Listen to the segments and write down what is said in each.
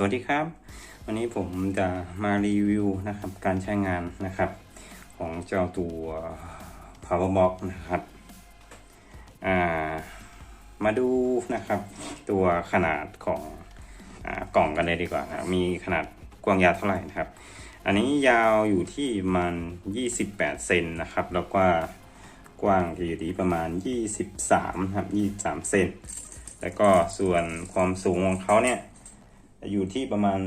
สวัสดีครับ วันนี้ผมจะมารีวิวนะครับการใช้งานนะครับของเจ้าตัว Powerbox นะครับามาดูนะครับตัวขนาดของอกล่องกันเลยดีกว่านะมีขนาดกว้างยาวเท่าไหร่นะครับ อันนี้ยาวอยู่ที่ประมัน28เซนนะครับ แล้วก็กว้างอยู่ที่ประมาณ 23ครับ23เซนแล้วก็ส่วนความสูงของเขาเนี่ย อยู่ที่ประมาณ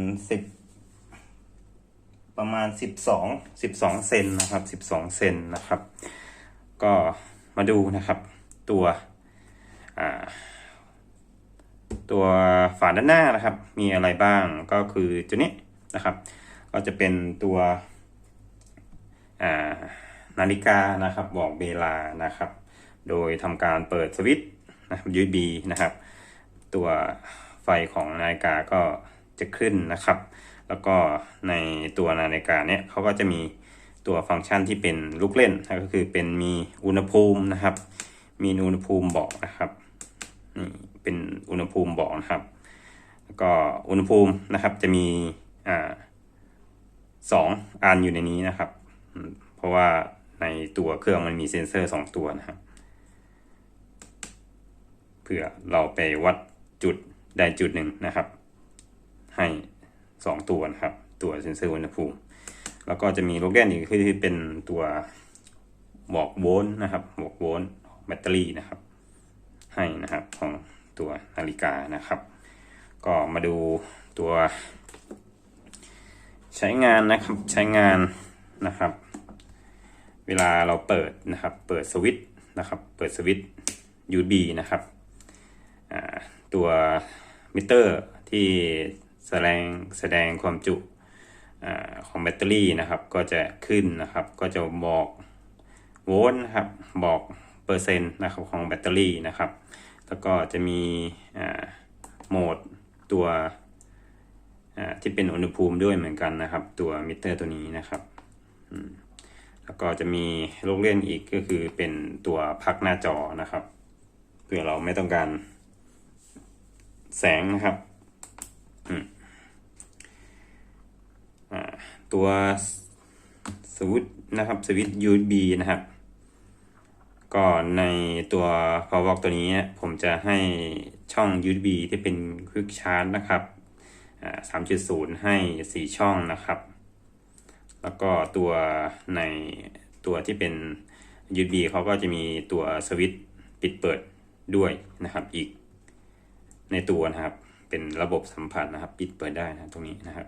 10ประมาณ12 12เซนนะครับ12เซนนะครับ ก็มาดูนะครับ ตัวตัวฝาด้านหน้านะครับ มีอะไรบ้างก็คือตัวนี้นะครับ ก็จะเป็นตัวนาฬิกานะครับ บอกเวลานะครับ โดยทำการเปิดสวิตช์นะครับ USB นะครับ ตัว ไฟของนาฬิกาก็จะขึ้นนะครับ แล้วก็ในตัวนาฬิกาเนี่ยเขาก็จะมีตัวฟังก์ชันที่เป็นลูกเล่นนะก็คือเป็นมีอุณหภูมินะครับ มีอุณหภูมิบอกนะครับนี่เป็นอุณหภูมิบอกนะครับ แล้วก็อุณหภูมินะครับจะมีอ่าสองอันอยู่ในนี้นะครับ เพราะว่าในตัวเครื่องมันมีเซ็นเซอร์สองตัวนะครับเพื่อเราไปวัดจุด ใดจุดหนึ่งนะครับ ให้สองตัวนะครับ ตัวเซ็นเซอร์อุณหภูมิ แล้วก็จะมีโลแกนอีกคือเป็นตัวบอกโวลต์นะครับบอกโวลต์แบตเตอรี่นะครับ ให้นะครับของตัวนาฬิกานะครับ ก็มาดูตัว ใช้งานนะครับใช้งานนะครับ เวลาเราเปิดนะครับ เปิดสวิตช์นะครับ เปิดสวิตช์ USB นะครับอ่า ตัวมิเตอร์ที่แสดงแสดงความจุอของแบตเตอรี่นะครับ ก็จะขึ้นนะครับ ก็จะบอกโวลต์นะครับ บอกเปอร์เซ็นต์นะครับของแบตเตอรี่นะครับ แล้วก็จะมีโหมดตัวที่เป็นอุณหภูมิด้วยเหมือนกันนะครับ ตัวมิเตอร์ตัวนี้นะครับแล้วก็จะมีลูกเล่นอีกก็คือเป็นตัวพักหน้าจอนะครับเพื่อเราไม่ต้องการ แสงนะครับอืมตัวสวิตช์นะครับสวิตช์ USB นะครับก็ในตัว Powerbox ตัวนี้ผมจะให้ช่อง USB ที่เป็น Quick Charge นะครับ3.0 ให้ 4 ช่องนะครับ แล้วก็ตัวในตัวที่เป็น USB เขาก็จะมีตัวสวิตช์ปิดเปิดด้วยนะครับอีก ในตัวนะครับ เป็นระบบสัมผัสนะครับ ปิดเปิดได้นะตรงนี้นะครับ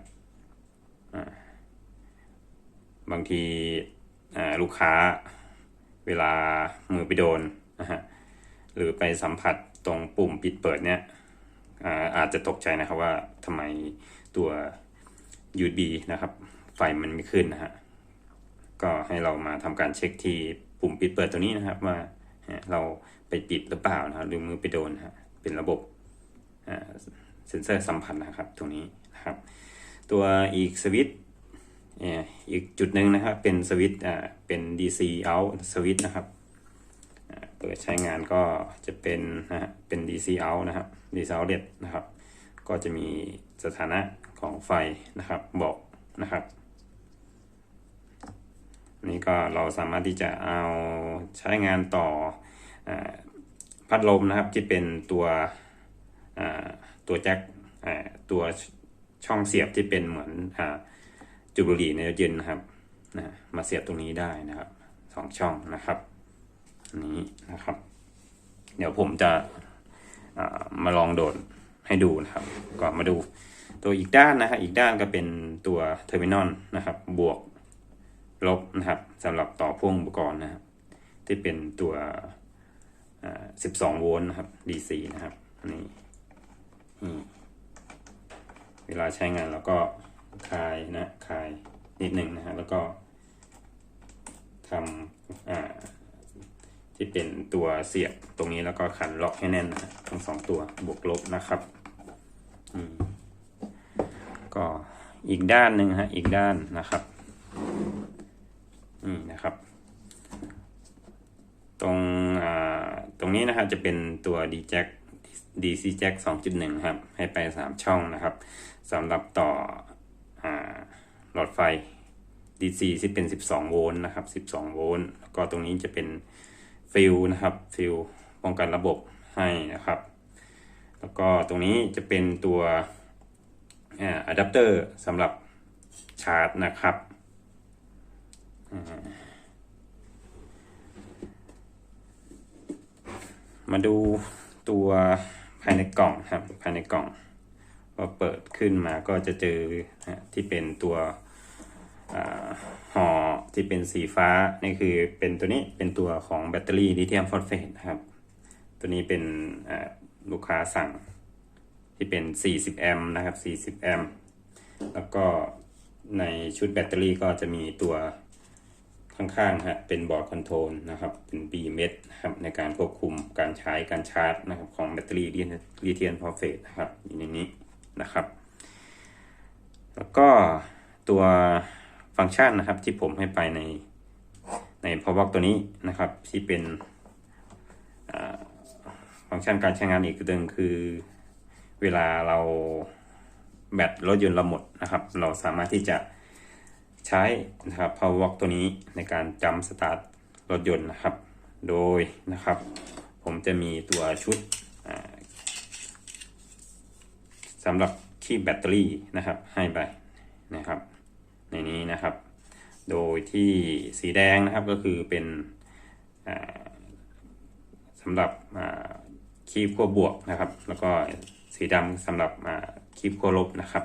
บางทีลูกค้าเวลามือไปโดนนะฮะหรือไปสัมผัสตรงปุ่มปิดเปิดเนี่ยอาจจะตกใจนะครับว่าทำไมตัว USB นะครับ ไฟมันไม่ขึ้นนะฮะก็ให้เรามาทำการเช็คที่ปุ่มปิดเปิดตัวนี้นะครับ ว่าเราไปปิดหรือเปล่านะครับหรือมือไปโดนฮะเป็นระบบ เซ็นเซอร์สัมผัสนะครับตรงนี้นะครับ ตัวอีกสวิตอีกจุดหนึ่งนะครับเป็นสวิตอ่าเป็น DC out สวิตนะครับเปิดใช้งานก็จะเป็นนะฮะเป็น DC out นะครับ DC outlet นะครับ ก็จะมีสถานะของไฟนะครับบอกนะครับนี่ก็เราสามารถที่จะเอาใช้งานต่ออพัดลมนะครับที่เป็นตัว ตัวแจ็คตัวช่องเสียบที่เป็นเหมือนอจุบุรีในเย็นนะครับนะมาเสียบตรงนี้ได้นะครับสองช่องนะครับนี้นะครับ เดี๋ยวผมจะามาลองโดดให้ดูนะครับก่อนมาดูตัวอีกด้านนะครับอีกด้านก็เป็นตัวเทอร์มินอลนะครับ บวกลบนะครับสำหรับต่อพ่วงอุปกรณ์นะครับ ที่เป็นตัว 12 โวลต์นะครับ DC นะครับนี่ เวลาใช้งานแล้วก็คลายนะคลายนิดหนึ่งนะฮะแล้วก็ทำที่เป็นตัวเสียบตรงนี้แล้วก็ขันล็อกให้แน่นนะฮะทั้งสองตัวบวกลบนะครับก็อีกด้านหนึ่งฮะอีกด้านนะครับนี่นะครับ ตรงตรงนี้นะครับจะเป็นตัว d j a c DC Jack 2.1 ครับ ให้ไป 3 ช่องนะครับสำหรับต่ออหลอดไฟ DC ที่เป็น 12 โวลต์นะครับ 12 โวลต์แล้วก็ตรงนี้จะเป็นฟิลนะครับฟิลป้องกันระบบให้นะครับ แล้วก็ตรงนี้จะเป็นตัวอะแดปเตอร์สำหรับชาร์จนะครับมาดู ตัวภายในกล่องครับภายในกล่องพอเปิดขึ้นมาก็จะเจอที่เป็นตัวห่อที่เป็นสีฟ้านี่คือเป็นตัวนี้เป็นตัวของแบตเตอรี่ลิเธียมฟอสเฟตนะครับ ตัวนี้เป็นลูกค้าสั่งที่เป็น 40 แอมป์นะครับ 40 แอมป์แล้วก็ในชุดแบตเตอรี่ก็จะมีตัว ข้างๆฮะเป็นบอร์ดคอนโทรลนะครับเป็น B เม็ดนะครับในการควบคุมการใช้การชาร์จนะครับของแบตเตอรี่ลิเธียมฟอสเฟตนะครับอยู่ในนี้นะครับ แล้วก็ตัวฟังก์ชันนะครับที่ผมให้ไปในใน power box ตัวนี้นะครับที่เป็นฟังก์ชันการใช้งานอีกตัวหนึ่งคือเวลาเราแบตรถยนต์เราหมดนะครับ เราสามารถที่จะ ใช้นะครับ power box ตัวนี้ในการจำสตาร์ทรถยนต์นะครับ โดยนะครับ ผมจะมีตัวชุดสำหรับคีบแบตเตอรี่นะครับ ให้ไปนะครับ ในนี้นะครับ โดยที่สีแดงนะครับก็คือเป็นสำหรับคีบขั้วบวกนะครับ แล้วก็สีดำสำหรับคีบขั้วลบนะครับ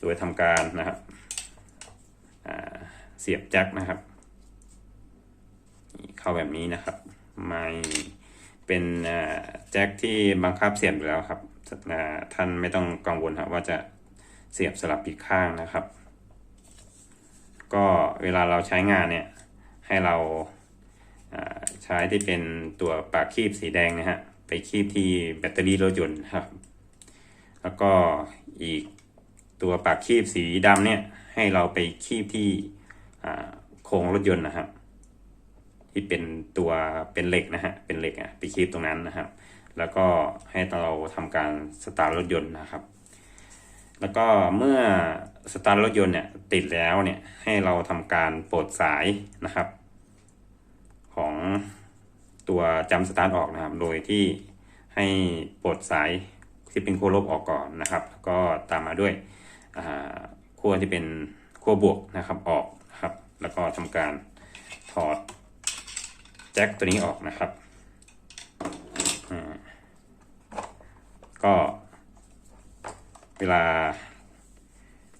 โดยทำการนะครับ เสียบแจ็คนะครับเข้าแบบนี้นะครับ ไม่เป็นแจ็คที่บังคับเสียบอยู่แล้วครับท่านไม่ต้องกังวลครับว่าจะเสียบสลับผิดข้างนะครับ ก็เวลาเราใช้งานเนี่ยให้เราอ่าใช้ที่เป็นตัวปากคีบสีแดงนะฮะไปคีบที่แบตเตอรี่รถยนต์ครับ แล้วก็อีกตัวปากคีบสีดำเนี่ย ให้เราไปคีบที่โครงรถยนต์นะครับ ที่เป็นตัวเป็นเหล็กนะฮะเป็นเหล็กอะไปคีบตรงนั้นนะครับ แล้วก็ให้เราทำการสตาร์ทรถยนต์นะครับ แล้วก็เมื่อสตาร์ทรถยนต์เนี่ยติดแล้วเนี่ยให้เราทำการปลดสายนะครับ ของตัวจำสตาร์ทออกนะครับ โดยที่ให้ปลดสายที่เป็นขั้วลบออกก่อนนะครับแล้วก็ตามมาด้วยอ่า ขั้วที่เป็นขั้วบวกนะครับออกนะครับ แล้วก็ทำการถอดแจ็คตัวนี้ออกนะครับอ่าก็เวลา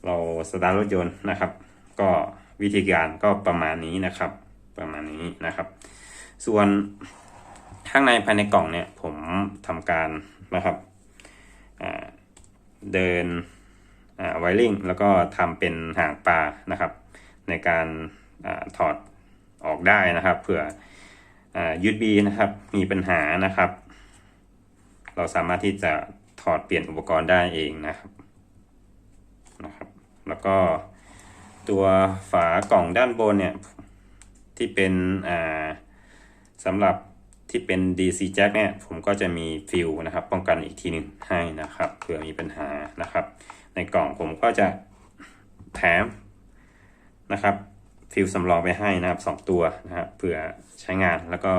เราสตาร์ทรถยนต์นะครับ ก็วิธีการก็ประมาณนี้นะครับ ประมาณนี้นะครับ ส่วนข้างในภายในกล่องเนี่ยผมทำการนะครับอ่าเดิน ไวริงแล้วก็ทำเป็นหางปลานะครับ ในการอถอดออกได้นะครับ เผื่อยูดบีนะครับ มีปัญหานะครับ เราสามารถที่จะถอดเปลี่ยนอุปกรณ์ได้เองนะครับนะครับ แล้วก็ตัวฝากล่องด้านบนเนี่ยที่เป็นสำหรับที่เป็น DC jack เนี่ยผมก็จะมีฟิลนะครับ ป้องกันอีกทีหนึ่งให้นะครับเผื่อมีปัญหานะครับ ในกล่องผมก็จะแถมนะครับฟิลสำรองไปให้นะครับสองตัวนะครับเผื่อใช้งานแล้วก็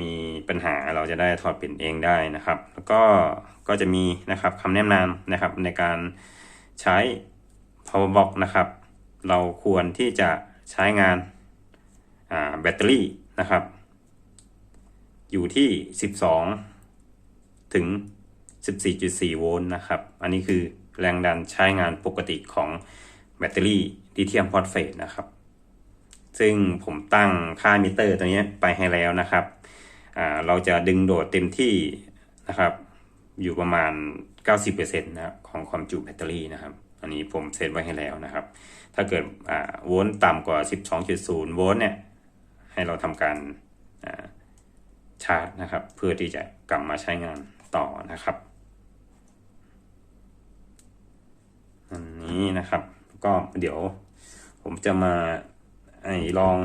มีปัญหาเราจะได้ถอดเปลี่ยนเองได้นะครับ แล้วก็ก็จะมีนะครับคำแนะนำนะครับในการใช้ power box นะครับ เราควรที่จะใช้งานแบตเตอรี่นะครับ อยู่ที่ 12 ถึง 14.4 โวลต์นะครับ อันนี้คือแรงดันใช้งานปกติของแบตเตอรี่ลิเธียมฟอสเฟตนะครับ ซึ่งผมตั้งค่ามิเตอร์ตัวนี้ไปให้แล้วนะครับเราจะดึงโดดเต็มที่นะครับ อยู่ประมาณ 90%นะของความจุแบตเตอรี่นะครับ อันนี้ผมเซตไว้ให้แล้วนะครับ ถ้าเกิดโวลต์ต่ำกว่า 12.0 โวลต์เนี่ย ให้เราทำการชาร์จนะครับ เพื่อที่จะกลับมาใช้งานต่อนะครับ อั นี้นะครับ ก็เดี๋ยวผมจะมาไอลอง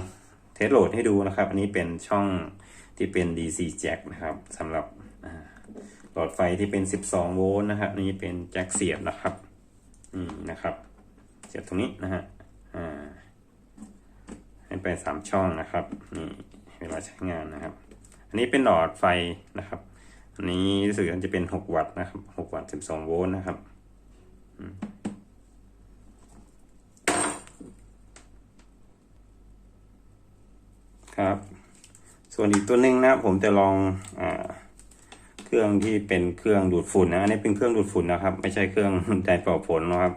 เทสโหลดให้ดูนะครับ อันนี้เป็นช่องที่เป็น DC jack นะครับสำหรับหลอดไฟที่เป็น 12 โวลต์นะครับนี่เป็นแจ็คเสียบนะครับนี่นะครับ เสียบตรงนี้นะฮะอ่าให้ไปสามช่องนะครับนี่เวลาใช้งานนะครับ อันนี้เป็นหลอดไฟนะครับ อันนี้รู้สึกว่าจะเป็น6วัตต์นะครับ6วัตต์12โวลต์นะครับครับ ส่วนอีกตัวหนึ่งนะผมจะลองอเครื่องที่เป็นเครื่องดูดฝุ่นนะอันนี้เป็นเครื่องดูดฝุ่นนะครับ ไม่ใช่เครื่องไดร์เป่าฝนนะครับ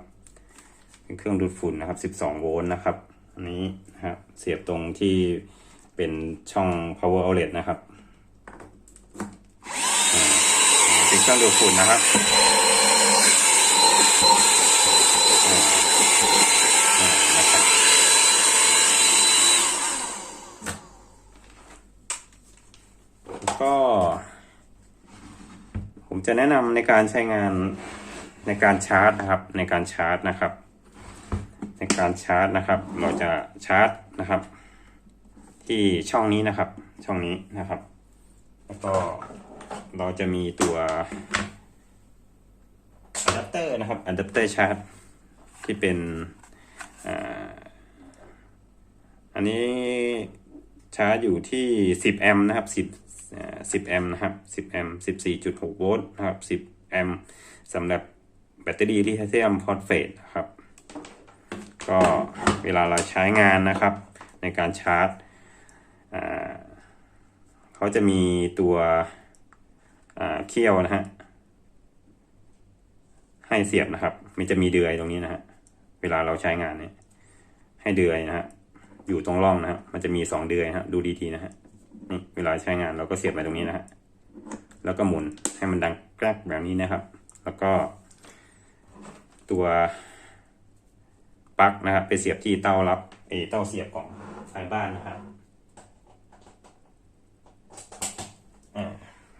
เป็นเครื่องดูดฝุ่นนะครับ 12 โวลต์นะครับอันนี้นะครับเสียบตรงที่เป็นช่อง power outlet นะครับเป็นเครื่องดูดฝุ่นนะครับอ่าอ่านะครับ ก็ ผม จะแนะนำในการใช้งานในการชาร์จนะครับ ในการชาร์จนะครับ ในการชาร์จนะครับ เราจะชาร์จนะครับ ที่ช่องนี้นะครับ ช่องนี้นะครับ แล้วก็เราจะมีตัวอะแดปเตอร์นะครับอะแดปเตอร์ชาร์จที่เป็นอันนี้ชาร์จอยู่ที่ 10 แอมป์นะครับ 10 แอมป์นะครับ 10 แอมป์ 14.6 โวลต์นะครับ 10 แอมป์สำหรับแบตเตอรี่ลิเธียมฟอสเฟตนะครับ ก็เวลาเราใช้งานนะครับ ในการชาร์จ เขาจะมีตัวเคี่ยวนะฮะ ให้เสียบนะครับ มันจะมีเดือยตรงนี้นะฮะ เวลาเราใช้งานเนี่ย ให้เดือยนะฮะ อยู่ตรงร่องนะฮะ มันจะมีสองเดือยฮะ ดูดีๆนะฮะ นี่เวลาใช้งานเราก็เสียบไปตรงนี้นะฮะ แล้วก็หมุนให้มันดังแกรกแบบนี้นะครับ แล้วก็ ตัวปลั๊กนะครับไปเสียบที่เต้ารับเอเต้าเสียบของไฟบ้านนะครับ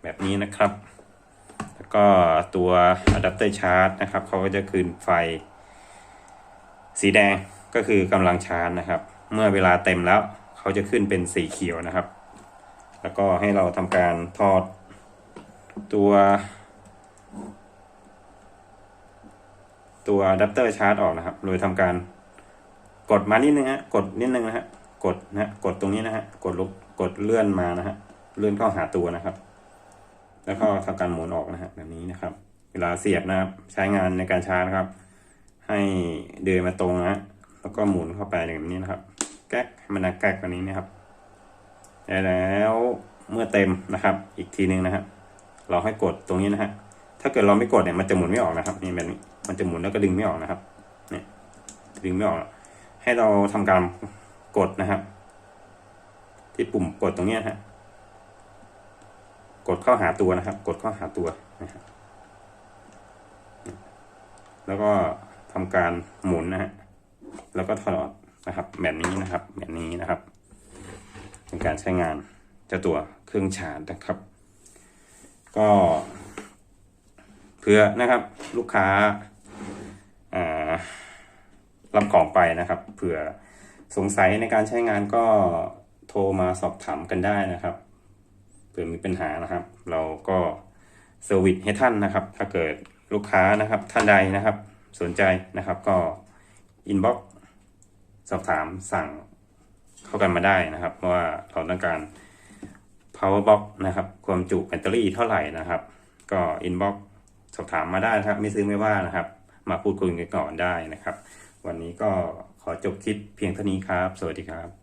แบบนี้นะครับ แล้วก็ตัวอะแดปเตอร์ชาร์จนะครับเขาก็จะคืนไฟ สีแดงก็คือกำลังชาร์จนะครับ เมื่อเวลาเต็มแล้วเขาจะขึ้นเป็นสีเขียวนะครับ แล้วก็ให้เราทำการทอดตัว ตัวอะแดปเตอร์ชาร์จออกนะครับ โดยทำการกดมานิดนึงฮะ กดนิดนึงนะฮะ กดนะฮะกดตรงนี้นะฮะ กดลุกดเลื่อนมานะฮะ เลื่อนเข้าหาตัวนะครับ แล้วก็ทำการหมุนออกนะฮะแบบนี้นะครับ เวลาเสียบนะครับ ใช้งานในการชาร์จครับ ให้เดินมาตรงนะฮะ แล้วก็หมุนเข้าไปแบบนี้นะครับ แก๊กให้มันดังแก๊กแบบนี้นะครับ แล้วเมื่อเต็มนะครับ อีกทีนึงนะฮะเราให้กดตรงนี้นะฮะถ้าเกิดเราไม่กดเนี่ยมันจะหมุนไม่ออกนะครับนี่แบบนี้มันจะหมุนแล้วก็ดึงไม่ออกนะครับเนี่ยดึงไม่ออก ให้เราทำการกดนะครับ ที่ปุ่มกดตรงนี้นะฮะกดเข้าหาตัวนะครับ กดเข้าหาตัวนะครับแล้วก็ทำการหมุนนะฮะแล้วก็ถอดนะครับแบบนี้นะครับแบบนี้นะครับ เป็นการใช้งานเจ้าตัวเครื่องชาร์จนะครับ ก็เพื่อนะครับลูกค้ารับของไปนะครับเผื่อสงสัยในการใช้งานก็โทรมาสอบถามกันได้นะครับเผื่อมีปัญหานะครับ เราก็เซอร์วิสให้ท่านนะครับ ถ้าเกิดลูกค้านะครับท่านใดนะครับ สนใจนะครับก็อินบ็อกสอบถามสั่ง เข้ากันมาได้นะครับว่าเราต้องการ power box นะครับ ความจุแบตเตอรี่เท่าไหร่นะครับ ก็ inbox สอบถามมาได้นะครับ ไม่ซื้อไม่ว่านะครับ มาพูดคุยกันก่อนได้นะครับ วันนี้ก็ขอจบคลิปเพียงเท่านี้ครับ สวัสดีครับ